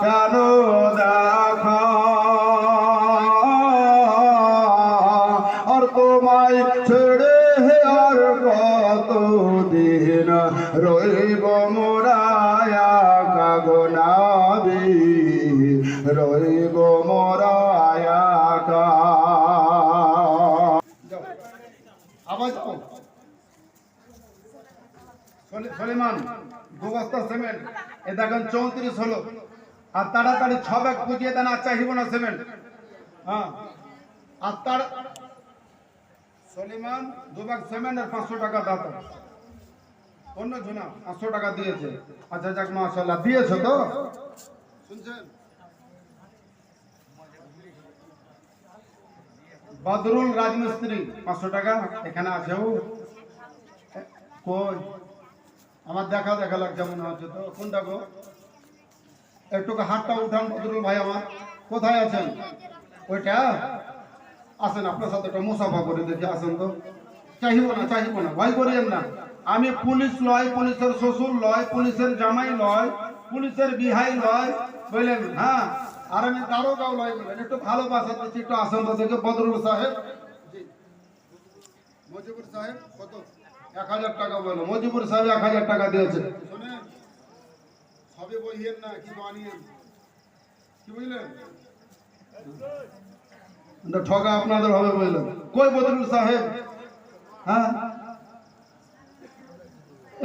কেন দেখো। আর তোমায় ছেড়ে আর কত দিন রইব মোরায়া কাগনাবি রইব মোরায়া কা আওয়াজ কম। সলি- সলিমান, দু বস্তা সিমেন্ট, এ চৌত্রিশ হলো। আর তাড়াতাড়ি ছ ব্যাগ পুজিয়ে দেন আর চাহিব না সিমেন্ট। হ্যাঁ। আর তার সলিমান দু ব্যাগ সিমেন্ট আর পাঁচশো টাকা দাতা অন্য ঝুনা পাঁচশো টাকা দিয়েছে। আচ্ছা যাক মাশাল্লাহ দিয়েছ তো? শুনছেন? বদরুল রাজমিস্ত্রি পাঁচশো টাকা এখানে আছে ও কই? আমার দেখা দেখা লাগছে মনে হচ্ছে তো। কোনটা গো? একটু হাতটা উঠান, বদরুল ভাই আমার। কোথায় আছেন? ওইটা? আসেন আপনার সাথে একটা মুসাফা করে দেখি, আসেন তো। চাহিব না চাহিব না, ভয় করিয়েন না। আমি পুলিশ লয়, পুলিশের শ্বশুর লয়, পুলিশের জামাই লয়, পুলিশের বিহাই লয়, বুঝলেন? হ্যাঁ আর আমি দারোগাও লয় বললেন একটু ভালোবাসা দিচ্ছি, একটু আসেন তো দেখে, বদরুল সাহেব। মজিবুর সাহেব, কত? এক হাজার টাকা বলল মজিবুর সাহেব এক হাজার টাকা দিয়েছে। শোনেন। সবে বইয়েন না, কি বানিয়েন? কি বুঝলেন? ঠগা আপনাদের হবে বুঝলেন কই বদরুল সাহেব? হ্যাঁ?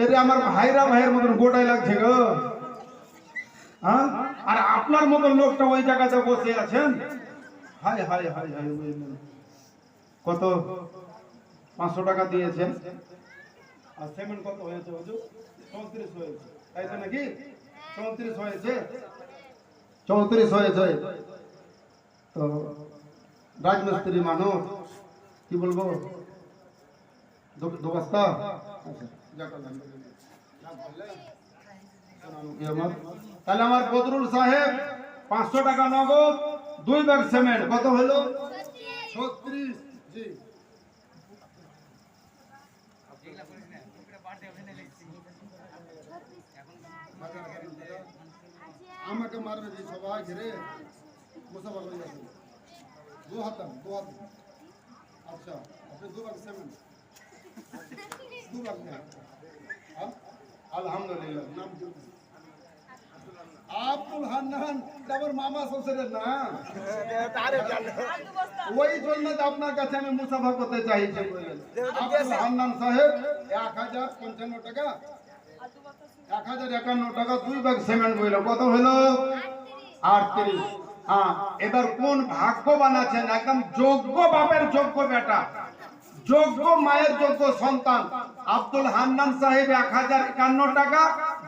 এরে আমার ভাইরা ভাইয়ের মতন গোটাই লাগছে গো। হ্যাঁ? আর আপনার মতন লোকটা ওই জায়গাতে বসে আছেন? হাই হাই হাই হাই কত? পাঁচশো টাকা দিয়েছেন। আর সেমেন্ট কত হয়েছে হুজুর? চৌত্রিশ হয়েছে। তাই তো নাকি? চৌত্রিশ হয়েছে। চৌত্রিশ হয়েছে। তো রাজমিস্ত্রি মানুষ কি বলব? আচ্ছা? তাহলে আমার বদরুল সাহেব পাঁচশো টাকা নগদ দুই ব্যাগ সিমেন্ট। কত হলো? ছত্রিশ জি। আমাকে মারবে যে সবাই ঘিরে মুসাফা করে যাচ্ছে দু হাত দু হাত আচ্ছা আপনি দু ভাগ সেভেন দু ভাগ নেন হ্যাঁ? আলহামদুলিল্লাহ নাম কি আব্দুল হান্নান এটা আমার মামা শ্বশুরের না ওই জন্য তো আপনার কাছে আমি মুসাফা করতে চাইছি বললেন আব্দুল হান্নান সাহেব এক হাজার পঞ্চান্ন টাকা হ্যাঁ কোন ভাগ্যবান আছেন? একদম যোগ্য বাপের যোগ্য বেটা যোগ্য সন্তান। আব্দুল হান্নান সাহেব এক হাজার একান্ন টাকা,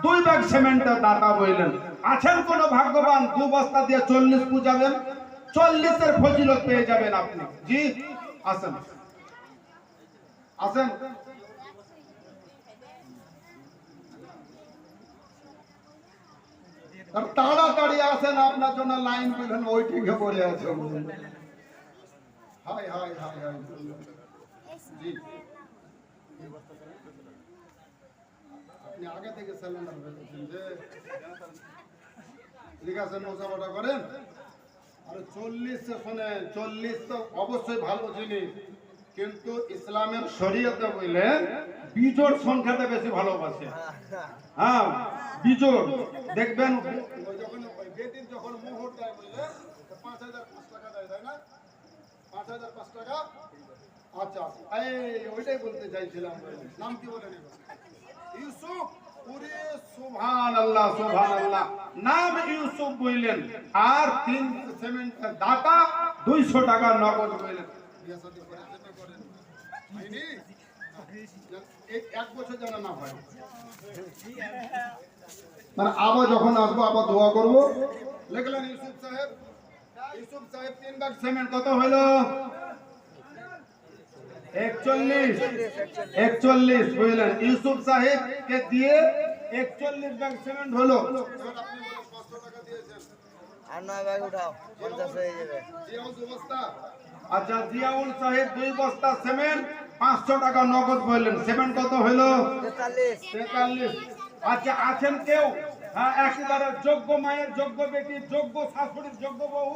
দুই ব্যাগ সিমেন্টের দাতা বইলেন। আছেন কোন ভাগ্যবান? দু বস্তা দিয়ে চল্লিশ পুজাবেন। চল্লিশের ফজিলত পেয়ে যাবেন আপনি। জি, আসেন। আসেন। আর তাড়াতাড়ি আসেন, আপনার জন্য লাইন পেলেন ওই ঠিকে পড়ে আছে জি। আপনি আগে থেকে যে করেন। আরে চল্লিশ তো অবশ্যই ভালো জিনিস, কিন্তু ইসলামের শরীয়তে বললেন বিজোড় সংখ্যাতে বেশি ভালোবাসে হ্যাঁ বিজোড় দেখবেন যখন ওই বেটির যখন মোহর দেয় বললে পাঁচ হাজার পাঁচ টাকা দেয় তাই না পাঁচ হাজার পাঁচ টাকা আচ্ছা এই ওইটাই বলতে চাইছিলাম নাম কি বলেন এবার? ইউসুফ পুরে সুবহান আল্লাহ সুবহান আল্লাহ নাম ইউসুফ বললেন আর তিন সিমেন্ট দাতা দুইশো টাকা নগদ বললেন বিয়ে শাদী করেছেন করেন? এক এক বছর যেন না হয়। মানে আবার যখন আসব আবার দোয়া করব। লিখলেন ইউসুফ সাহেব। ইউসুফ সাহেব তিন সিমেন্ট কত হলো একচল্লিশ। একচল্লিশ বুঝলেন ইউসুফ সাহেব দিয়ে একচল্লিশ ব্যাগ সিমেন্ট হলো। আর নয় ব্যাগ উঠাও পঞ্চাশ হয়ে যাবে। আচ্ছা জিয়াউল সাহেব দুই বস্তা সিমেন্ট পাঁচশো টাকা নগদ বললেন। সিমেন্ট কত হলো তেতাল্লিশ। আচ্ছা আছেন কেউ? হ্যাঁ একেবারে যোগ্য মায়ের যোগ্য বেটি যোগ্য শাশুড়ির যোগ্য বউ?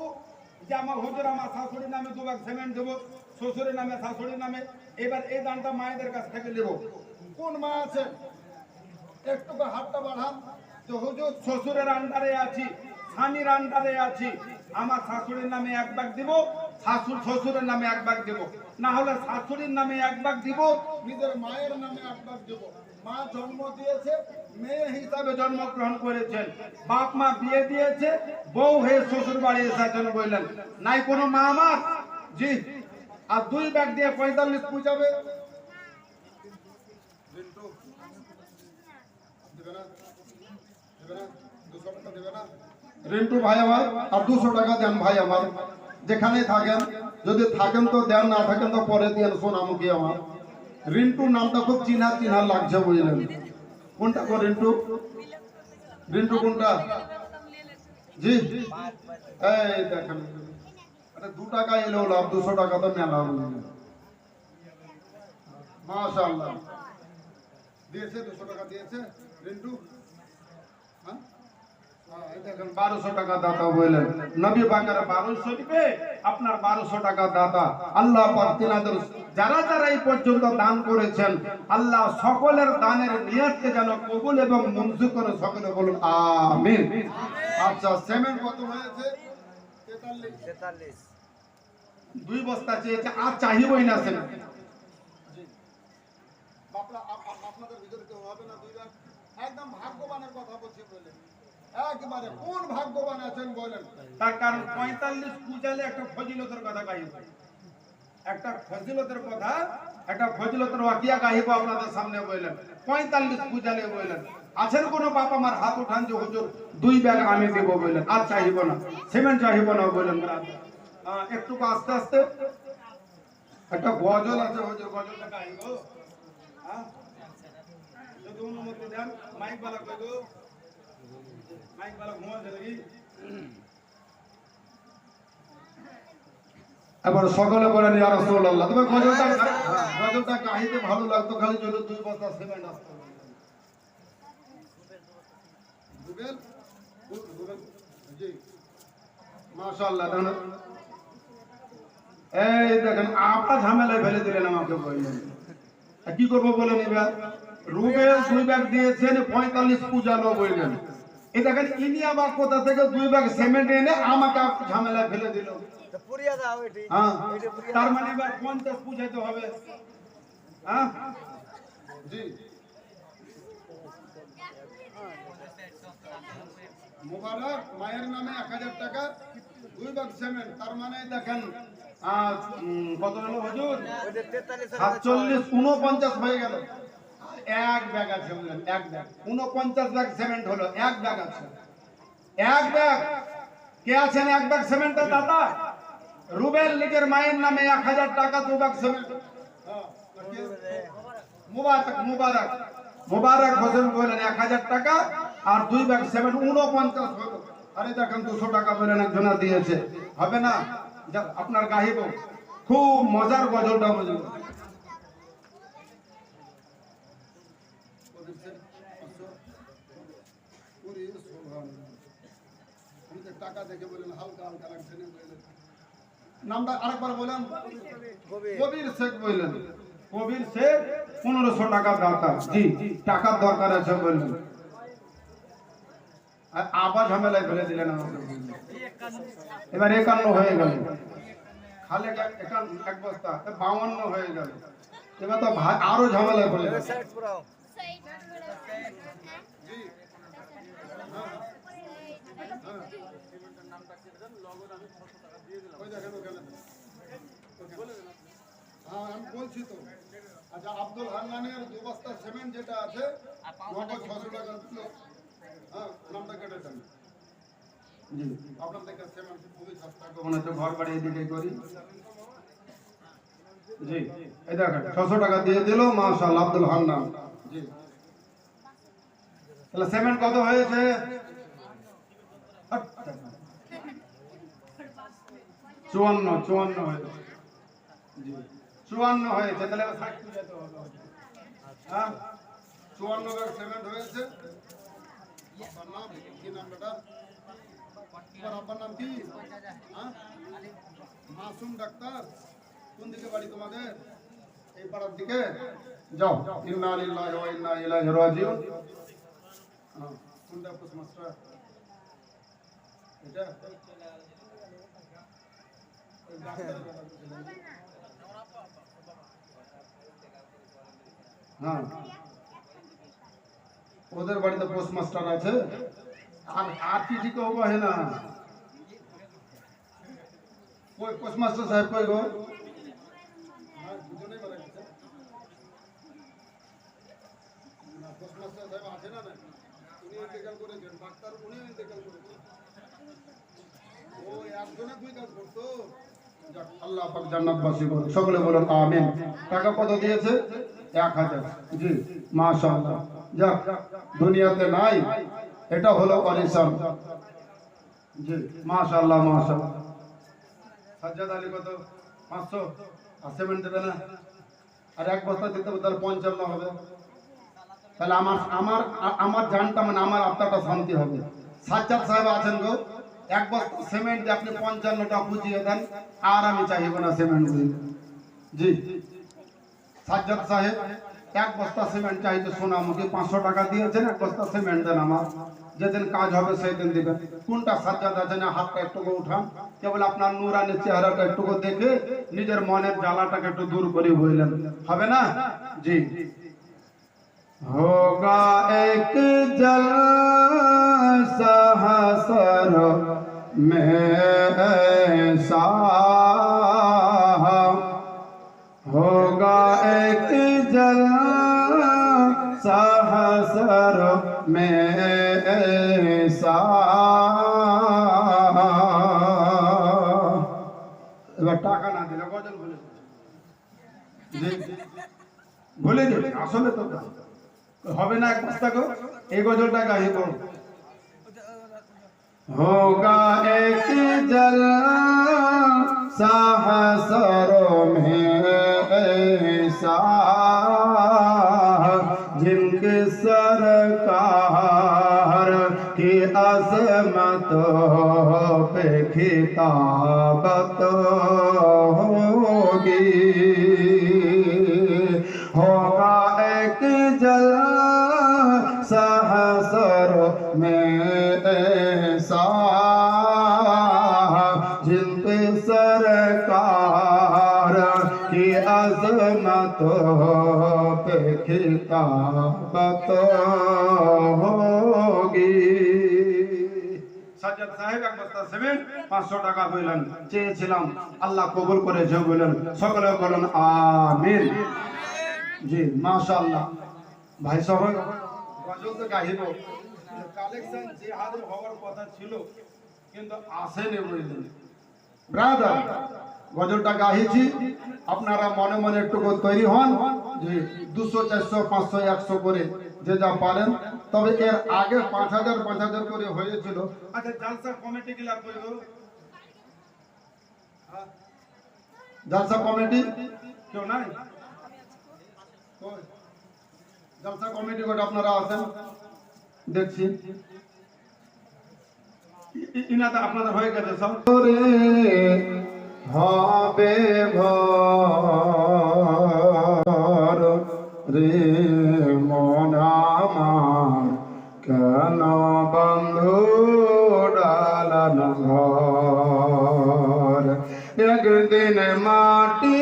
যে আমার হুজুর আমার শাশুড়ির নামে দু ভাগ সিমেন্ট দেবো শ্বশুরের নামে শাশুড়ির নামে। এবার এই দানটা মায়েদের কাছ থেকে নেব। কোন মা আছে? একটু হাতটা বাড়ান। যে হুজুর শ্বশুরের আন্ডারে আছি স্বামীর আন্ডারে আছি। আমার শাশুড়ির নামে এক ভাগ দিব শাশুড় শ্বশুরের নামে এক ভাগ দিব। না হলে শাশুড়ির নামে এক ভাগ দিব নিজের মায়ের নামে এক ভাগ দিব। মা জন্ম দিয়েছে মেয়ে হিসাবে জন্মগ্রহণ করেছেন। বাপ মা বিয়ে দিয়েছে বউ হয়ে শ্বশুর বাড়ি এসেছেন বললেন নাই কোনো মা আমার? জি। আর দুই ব্যাগ দিয়ে পঁয়তাল্লিশ পুজাবে। রিন্টু ভাই আমার আর দুশো টাকা দেন ভাই আমার। যেখানে থাকেন, যদি থাকেন তো দেন, না থাকেন তো পরে দিয়ে সোনামুখী আমার। রিন্টু নামটা খুব চিনা চিনা লাগছে বুঝলেন। কোনটা গো রিন্টু? রিন্টু কোনটা? জি। এই দেখেন। দু টাকা এলো, লাভ দুশো টাকা তো মেলা বুঝলেন মাশাআল্লাহ। দিয়েছে, দুশো টাকা দিয়েছে। রিন্টু? হ্যাঁ? বারোশো টাকা দাতা বললেন। নবী বাংলার বারো শরীফে আপনার বারোশো টাকা দাতা। আল্লাহ তিনাদের যারা যারা এই পর্যন্ত দান করেছেন আল্লাহ সকলের দানের নিয়তকে যেন কবুল এবং মঞ্জুর করে সকলে বলুন আমিন। আচ্ছা সেমেন্ট কত হয়েছে? তেতাল্লিশ। তেতাল্লিশ। দুই বস্তা চেয়েছে আর চাহিবই না সেমেন্ট বাপরা আপ- আপ- আপনাদের ভিতরে কেউ হবে না দুই একদম ভাগ্যবানের কথা বলছি বললেন। একবারে কোন ভাগ্যবান আছেন বলেন। তার কারণ পঁয়তাল্লিশ পূজালে একটা ফজিলতের কথা গাইব। একটা ফজিলতের কথা, একটা ফজিলতের ওয়াকিয়া গাইব আপনাদের সামনে বললেন পঁয়তাল্লিশ পূজালে বললেন আছেন কোনো বাপ আমার হাত উঠান যে হুজুর দুই ব্যাগ আমি দেবো বললেন আর চাহিব না, সিমেন্ট চাহিব না বললেন একটু আস্তে আস্তে। একটা গজল আছে হুজুর, গজলটা গাইব। যদি অনুমতি দেন, মাইক বালা কই মাইক বালা ঘুমা দে লাগি এবার সকলে বলেন ইয়া রাসূলুল্লাহ তবে গজলটা গজলটা গাইতে ভালো লাগতো খালি দুই বস্তা সিমেন্ট আসতো জি। মাশাআল্লাহ এই দেখেন আপনার ঝামেলায় ফেলে দিলেন আমাকে বললেন। আর কি করব বলেন এবার? রুবেল দুই ব্যাগ দিয়েছেন পঁয়তাল্লিশ পূজালো বললেন এই দেখেন ইনি কোথা থেকে দুই ব্যাগ সিমেন্ট এনে আমাকে ঝামেলায় ফেলে দিল। এটি। হ্যাঁ। এটি তার মানে এবার পঞ্চাশ পূজাতে হবে। হ্যাঁ? জি। মোবারক মায়ের নামে এক হাজার টাকা দুই ব্যাগ সিমেন্ট তার মানে দেখেন কত হলো হুজুর? সাতচল্লিশ উনপঞ্চাশ হয়ে গেল। এক ব্যাগ আছে এক ব্যাগ। উনপঞ্চাশ ব্যাগ সিমেন্ট হলো, এক ব্যাগ আছে। এক ব্যাগ? কে আছেন এক ব্যাগ সিমেন্টের দাদা রুবেল লিগের মায়ের নামে এক হাজার টাকা, দু ব্যাগ সিমেন্ট। মুবারক মুবারক। মুবারক এক হাজার টাকা আর দুই ব্যাগ সিমেন্ট, উনপঞ্চাশ হলো। আরে দেখেন, দুশো টাকা বললেন, একজনা দিয়েছে। হবে না? আপনার গাহিব। খুব মজার গজলটা বুঝল টাকা দেখে বললেন, হালকা হালকা লাগছে নামটা আরেকবার বলেন। কবির শেখ বললেন। কবির শেখ, পনেরোশো টাকা দাতা জি টাকার দরকার আছে বললেন। আবার ঝামেলায় ফেলে দিলেন এবার একান্ন হয়ে গেল। খালে এক বস্তা বাউন্ন হয়ে গেল। এবার তো আরও ঝামেলায় ফেলে ওই দেখেন ওখানে। হ্যাঁ, আমি বলছি তো। আচ্ছা আব্দুল হান্নানের দু বস্তা সিমেন্ট যেটা আছে নগদ ছশো টাকা দিল হ্যাঁ নামটা কেটে দেন। জি আপনার থেকে সিমেন্ট খুবই সস্তা। মনে হচ্ছে ঘর বাড়ি এদিকে করি। জি এই দেখেন ছশো টাকা দিয়ে দিল মাশাআল্লাহ আব্দুল হান্নান। জি। তাহলে সিমেন্ট কত হয়েছে? চুয়ান্ন চুয়ান্ন হয়েছে। চুয়ান্ন হয়েছে তাহলে হ্যাঁ? চুয়ান্ন সিমেন্ট হয়েছে। নাম নাম কি? হ্যাঁ? মাসুম ডাক্তার। কোন দিকে বাড়ি তোমাদের? এই পাড়ার দিকে? যাও। ইন্না লিল্লাহি ওয়া ইন্না ইলাইহি হ্যাঁ, এটা ওই ডাক্তারের বেটা বুঝলেন? হ্যাঁ। ওদের বাড়িতে পোস্ট মাস্টার আছে। আর আর চিঠি কেউ কহে না পোস্ট মাস্টার সাহেব কই গো? আছে না? উনি ডাক্তার উনিও ইন্তেকাল করেছেন। ও একজনে দুই কাজ করতো। আল্লাহ পাক জান্নাতবাসী করুন সকলে বলুন আমিন। টাকা কত দিয়েছে? এক হাজার। জি, মাশাআল্লাহ। যাক, দুনিয়াতে নাই, এটা হলো অলিশান জি, মাশাআল্লাহ মাশাআল্লাহ। সাজ্জাদ আলী কত? পাঁচশো। আর সেভেন দেবে না? আর এক বস্তা দিতে হবে, তাহলে পঞ্চান্ন হবে। তাহলে আমার আমার আমার জানটা মানে আমার আত্মাটা শান্তি হবে। সাজ্জাদ সাহেব আছেন গো? এক বস্তা সিমেন্ট আপনি পঞ্চান্নটা বুঝিয়ে দেন, আর আমি চাহিব না সিমেন্ট বুঝিয়ে জি। সাজ্জাদ সাহেব, এক বস্তা সিমেন্ট চাইতে সোনা আমাকে পাঁচশো টাকা দিয়েছেন, এক বস্তা সিমেন্ট দেন আমার। যেদিন কাজ হবে সেই দিন দেবেন। কোনটা সাজ্জাদ আছে না, হাতটা একটুকু উঠান। কেবল আপনার নুরানের চেহারাটা একটুকু দেখে নিজের মনের জ্বালাটাকে একটু দূর করে বললেন। হবে না? জি। হোগা এক জল हसर में ऐसा होगा एक जलसा हसर में ऐसा এবার টাকা না দিলে গজল বলে বলে দেবে আসলে তো তাই। হবে না এক বস্তা গো এই গজলটা গাই করো होगा एक जल सहसरों में ऐसा जिनके सरकार की अजमत पे खिताबत होगी। होगा एक जल सहसर में खिताबत होगी সাজ্জাদ সাহেব এক বস্তা সিমেন্ট পাঁচশো টাকা বললেন চেয়েছিলাম আল্লাহ কবুল করেছে বললেন সকলে বলেন আমিন জি মাশাআল্লাহ ভাই সবাই গজল তো গাইব কালেকশন যে হারে হওয়ার কথা ছিল কিন্তু আসেনি বুঝলেন ব্রাদার গজলটা গাইছি। আপনারা মনে মনে একটু করে তৈরি হন যে দুশো, চারশো, পাঁচশো, একশো করে যে যা পারেন। তবে এর আগে পাঁচ হাজার পাঁচ হাজার করে হয়েছিল। আচ্ছা জালসা কমিটি জালসা কমিটি? কেউ নাই? জালসা কমিটি করে আপনারা আছেন? দেখছি। ইনাতে আপনাদের হয়ে গেছে সব হবে ভর। রে মন আমার কেন বন্ধু ডালান ঘর? একদিন মাটির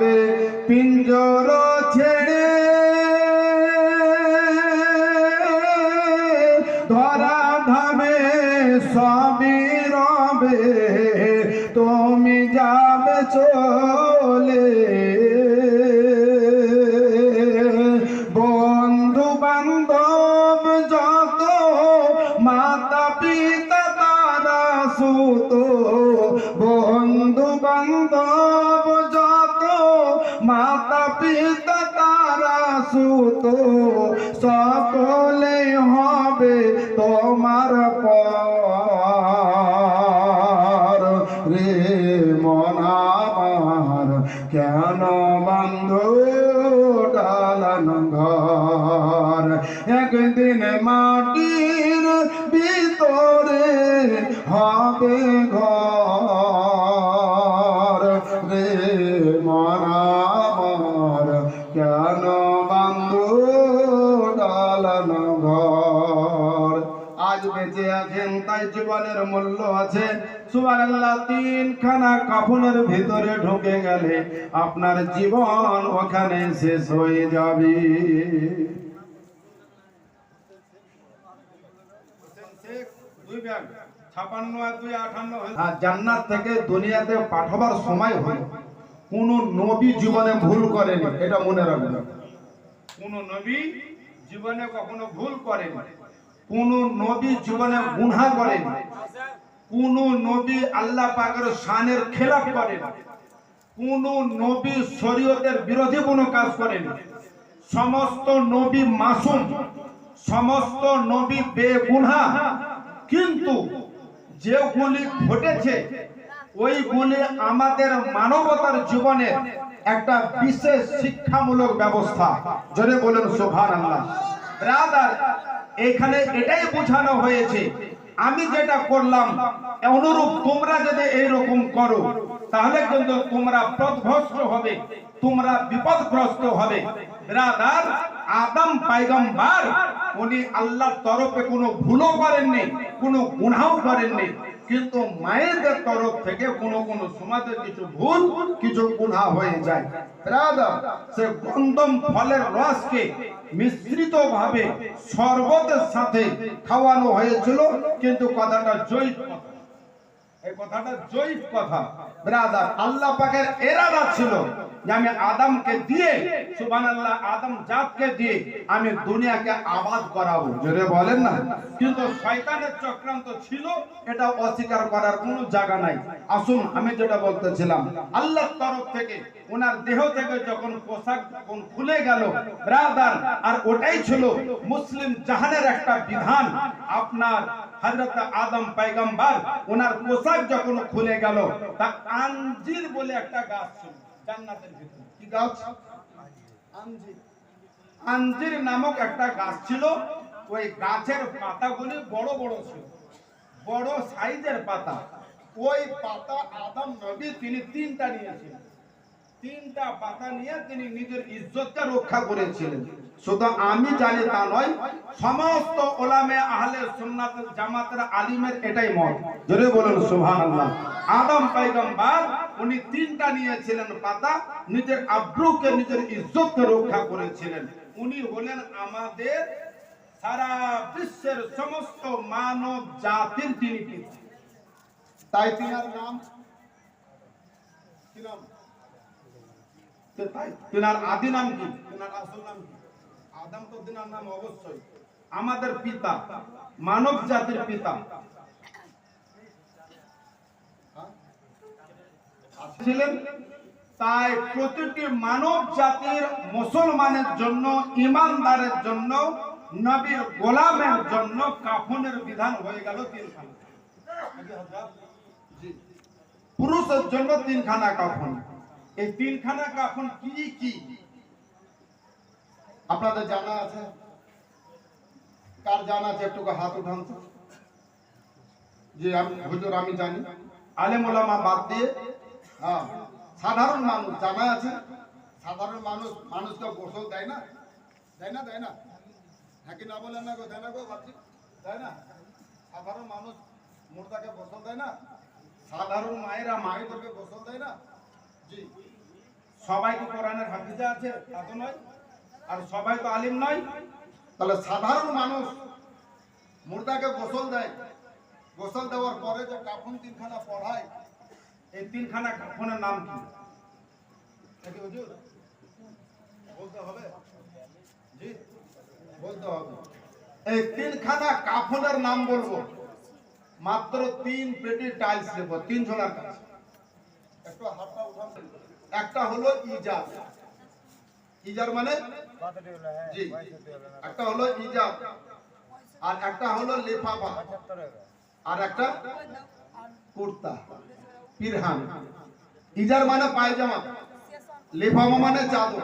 যাবে পিঞ্জর ছেড়ে ধরা ধাবে স্বামী রবে, তুমি যাবে চলে। বন্ধু বান্ধব যত মাতা পিতা তারা সুতো বন্ধু বান্ধব সকলে হবে তোমার পর। রে মনামার কেন বন্ধ? ডালান ঘর। একদিন মাটির ভিতরে হবে সুবহানাল্লাহ তিনখানা কাফনের ভিতরে ঢুকে গেলে আপনার জীবন ওখানে শেষ হয়ে যাবে। আর জান্নাত থেকে দুনিয়াতে পাঠাবার সময় হলো। কোন নবী জীবনে ভুল করেনি এটা মনে রাখবেন। কোন নবী জীবনে কখনো ভুল করেনি। কোন নবী জীবনে গুনাহ করেনি। কোন নবী আল্লাহ পাকের শানের খেলাফ করেনি। কোন নবী শরীয়তের বিরোধী কোনো কাজ করেনি। সমস্ত নবী মাসুম, সমস্ত নবী বেগুনাহ, কিন্তু যেগুলি ঘটেছে ওইগুলি আমাদের মানবতার জীবনের একটা বিশেষ শিক্ষামূলক ব্যবস্থা। জোরে বলেন সুভান আল্লাহ ব্রাদার, এখানে এটাই বোঝানো হয়েছে আমি যেটা করলাম, অনুরূপ তোমরা যদি এইরকম করো, তাহলে কিন্তু তোমরা পথভ্রষ্ট হবে, তোমরা বিপদগ্রস্ত হবে। ব্রাদার আদম পাইগম্বার, উনি আল্লাহর তরফে কোনো ভুলও করেননি, কোনো গুনাহও করেননি। কিন্তু মায়েদের তরফ থেকে কোনো কোনো সমাজে কিছু ভুল, কিছু গুণা হয়ে যায়। সে গন্ধম ফলের রসকে মিশ্রিত ভাবে সাথে খাওয়ানো হয়েছিল, কিন্তু কথাটা জৈব আল্লাহ আমি অস্বীকার করার জায়গা নাই। আসুন, আমি যেটা বলতেছিলাম, আল্লাহর তরফ থেকে, ওনার দেহ থেকে যখন পোশাক যখন খুলে গেল, ব্রাদার, আর ওটাই ছিল মুসলিম জাহানের একটা বিধান। আপনার হযরত আদম পয়গম্বর, ওনার পোশাক যখন খুলে গেল, তা আঞ্জির বলে একটা গাছ ছিল, জান্নাতের ভিতরে। কি গাছ? আঞ্জির আঞ্জির নামক একটা গাছ ছিল, ওই গাছের পাতাগুলি বড় বড় ছিল, বড় সাইজের পাতা। ওই পাতা আদম নবী তিনি তিনটা নিয়েছিলেন। তিনটা পাতা নিয়ে তিনি নিজের ইজ্জতকে রক্ষা করেছিলেন। শুধু আমি জানি তা নয়, সমস্ত ওলামে আহলে সুন্নাত জামাতের আলিমের এটাই মত। জোরে বলুন, সুবহানাল্লাহ। আদম পয়গম্বর, উনি তিনটা নিয়েছিলেন পাতা, নিজের আব্রুকে, নিজের ইজ্জতকে রক্ষা করেছিলেন। উনি হলেন আমাদের সারা বিশ্বের সমস্ত মানব জাতির তিনি তাই তিনার নাম? আমাদের পিতা, মানব জাতির পিতা। ছিলেন তাই প্রতিটি মানব জাতির মুসলমানের জন্য, ইমানদারের জন্য, নবীর গোলামের জন্য কাফনের বিধান হয়ে গেল তিনখানা। পুরুষের জন্য তিনখানা কাফন। এই তিনখানা কাফন কি কি? আপনাদের জানা আছে? কার জানা আছে? একটু হাত উঠান তো। যে আমি হুজুর, আমি জানি। আলেম ওলামা বাদ দিয়ে হ্যাঁ সাধারণ মানুষ, জানা আছে? সাধারণ মানুষ মানুষকে গোসল দেয় না। দেয় না দেয় না। হ্যাঁ কি না বলেন না গো? দেয় না গো ভাবছি দেয় না? সাধারণ মানুষ মুর্দাকে গোসল দেয় না? সাধারণ মায়েরা মায়েদেরকে গোসল দেয় না? সবাই তো কোরআনের হাফিজা আছে, তা তো নয়। আর সবাই তো আলিম নয়। তাহলে সাধারণ মানুষ মুর্দাকে গোসল দেয়। গোসল দেওয়ার পরে যে কাফন তিনখানা পড়ায়, এই তিনখানা কাফনের নাম কি? বলতে হবে? জি, বলতে হবে। এই তিনখানা কাফনের নাম বলব। মাত্র তিন পেটি টাইলস দেবো তিন জনের কাছে। একটু হলো ইজাব। ইজার মানে? জি। একটা হলো ইজাব। আর একটা হলো লেফাফা। আর একটা কুর্তা। পিরহান। ইজার মানে পায়জামা। লেফাফা মানে চাদর।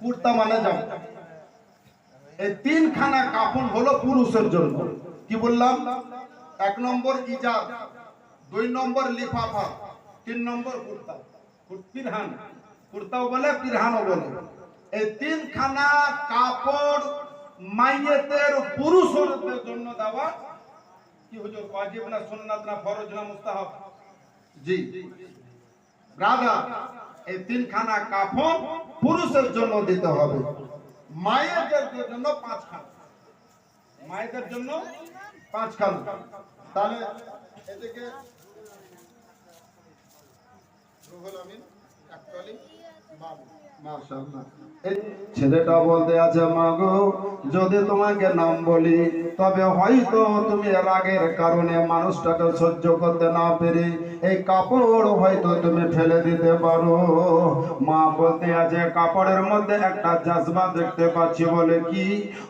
কুর্তা মানে জামা। এই তিনখানা কাপড় হলো পুরুষের জন্য। কি বললাম? এক নম্বর ইজাব, দুই নম্বর লিফাফা। তিন নম্বর কুর্তা। কুর- পিরহান। কুর্তাও বলে, পিরহানও বলে। এই তিনখানা কাপড় মাইয়েতের পুরুষদের জন্য দেওয়া কি হুজুর ওয়াজিব না সুন্নাত না ফরজ না মুস্তাহাব? জি। ব্রাদার, এই তিনখানা কাপড় পুরুষের জন্য দিতে হবে। মায়েদের জন্য পাঁচখানা। মায়েদের জন্য পাঁচখানা। তাহলে এদিকে ছেলেটা বলতে আছে মা গো যদি তোমাকে নাম বলি, তবে হয়তো তুমি রাগের কারণে মানুষটাকে সহ্য করতে না পেরে এই কাপড় হয়তো তুমি ফেলে দিতে পারো। মা বলতে আছে, কাপড়ের মধ্যে একটা জাজবা দেখতে পাচ্ছি বলে কি?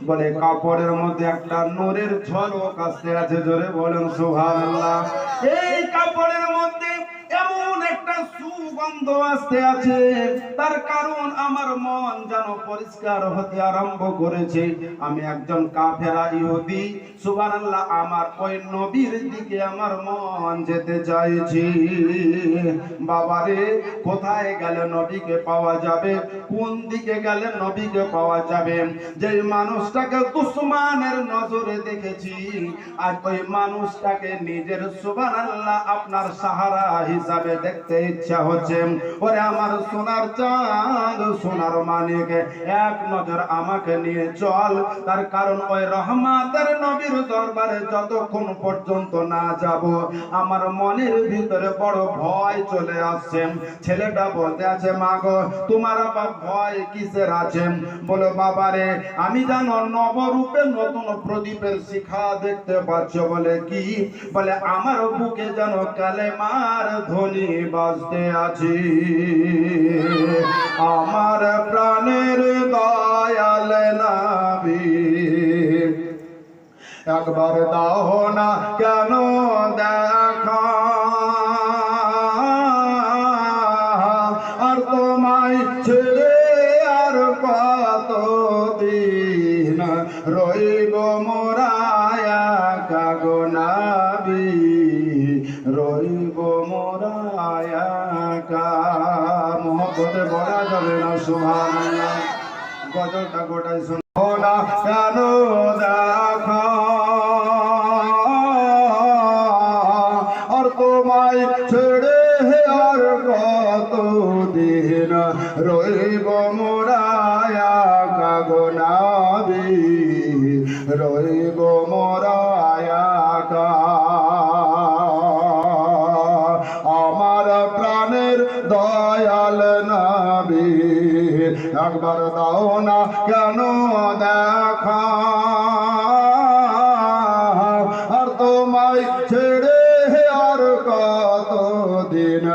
বলে, কাপড়ের মধ্যে একটা নূরের ঝলক আসতে আছে। জোরে বলেন, সুবহানাল্লাহ। এই কাপড়ের মধ্যে এমন একটা সুগন্ধ আসতে আছে। তার কারণ আমার মন যেন পরিষ্কার হতে আরম্ভ করেছে। আমি একজন কাফেরা, ইহুদি। সুবহানাল্লাহ, আমার ওই নবীর দিকে আমার মন যেতে চাইছি। বাবারে, কোথায় গেলে নবীকে পাওয়া যাবে? কোন দিকে গেলে নবীকে পাওয়া যাবে? যে মানুষটাকে দুশ্মনের নজরে দেখেছি, আর ওই মানুষটাকে নিজের সুবহানাল্লাহ আপনার সাহারা হিসাবে দেখতে ইচ্ছা হচ্ছে। ওরে আমার সোনার চাঁদ, সোনার মানিক, এক নজর আমাকে নিয়ে চল। তার কারণ ওই রহমাতের নবীর দরবারে যতক্ষণ পর্যন্ত না যাব, আমার মনের ভিতরে বড় ভয় চলে আসছে ছেলেটা বলতে আছে, মা গো, তোমার আবার ভয় কিসের আছে? বলো, বাবারে, আমি জানো নবরূপে নতুন প্রদীপের শিখা দেখতে পাচ্ছ। বলে, কি? বলে, আমার বুকে যেন কালেমার ধ্বনি বাজতে আছি। আমার প্রাণের দয়াল নাবি একবার দাও না কেন সুবহানাল্লাহ গজলটা গোটাই শুনব না কেন দেখা? আর তোমায় ছেড়ে আর কত দিন রইব মোরায়া কাগনাবি? রইব মোরায়া কা একবার দাও না কেন দেখা? আর তোমায় ছেড়ে আর কত দিন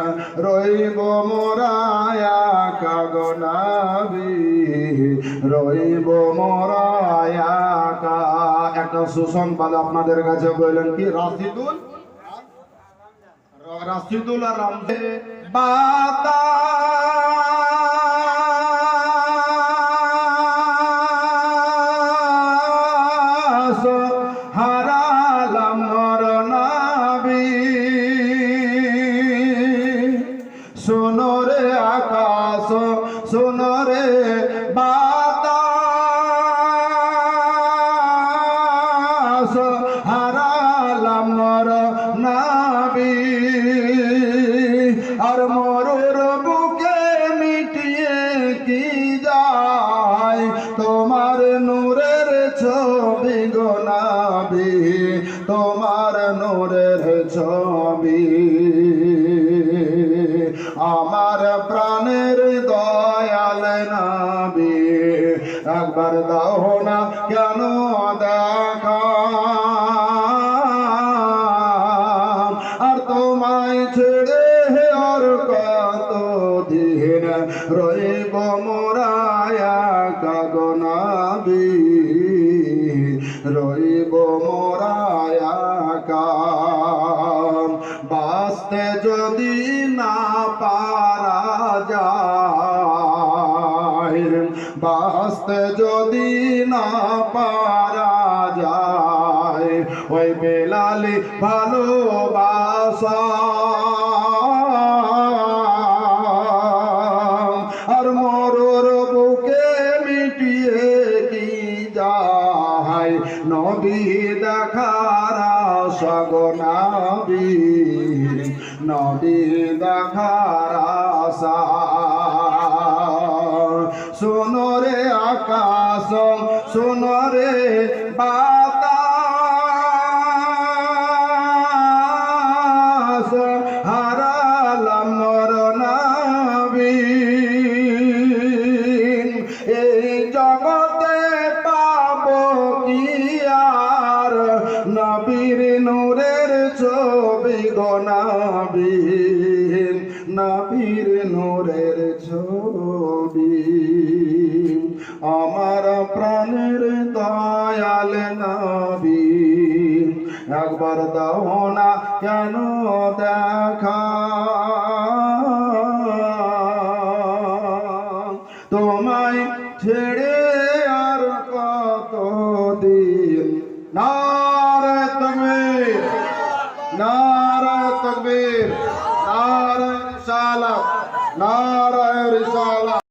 রইব মোরায়া কাগনাবি রইব মোরায়া কা একটা সুসংবাদ আপনাদের কাছে বললেন কি, রাশিদুল? রাশিদুল রামদে বাতাস আকাশ সোনরে বাতাস কেন